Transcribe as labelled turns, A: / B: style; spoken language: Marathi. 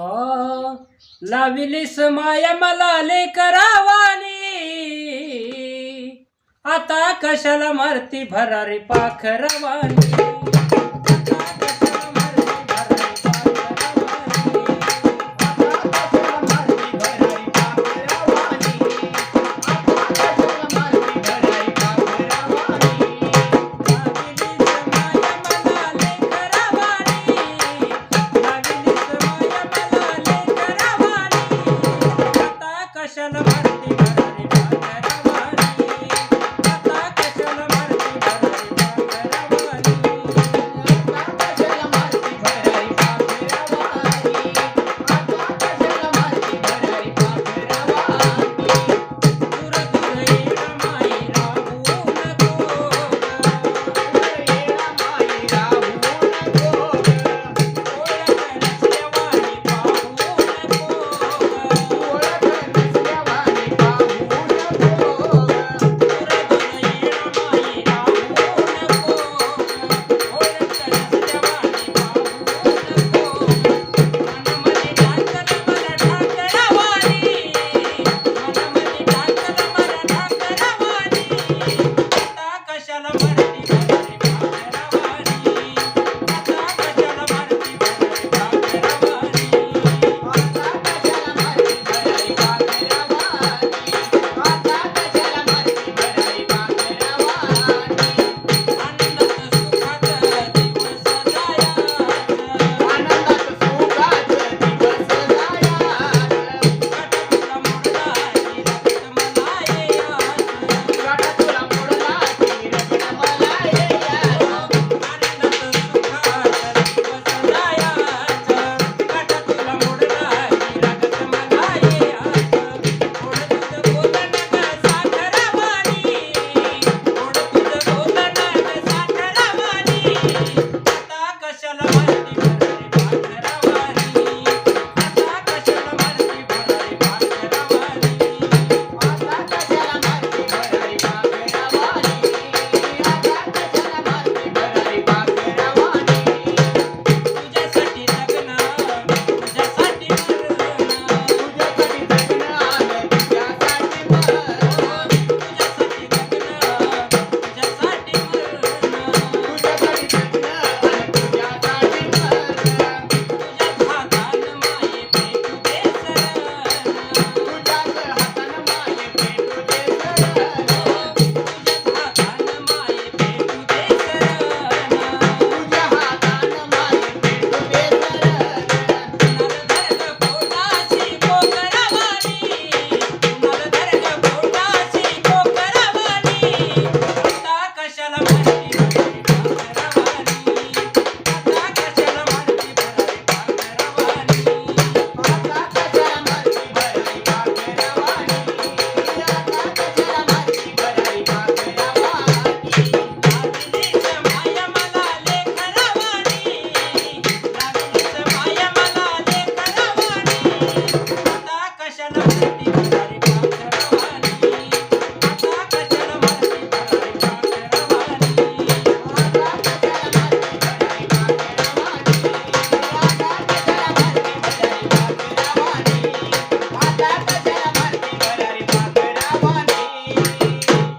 A: आ, लाविलीस माया मला लेकरावानी आता कशाला मारती भरारी पाखरवानी?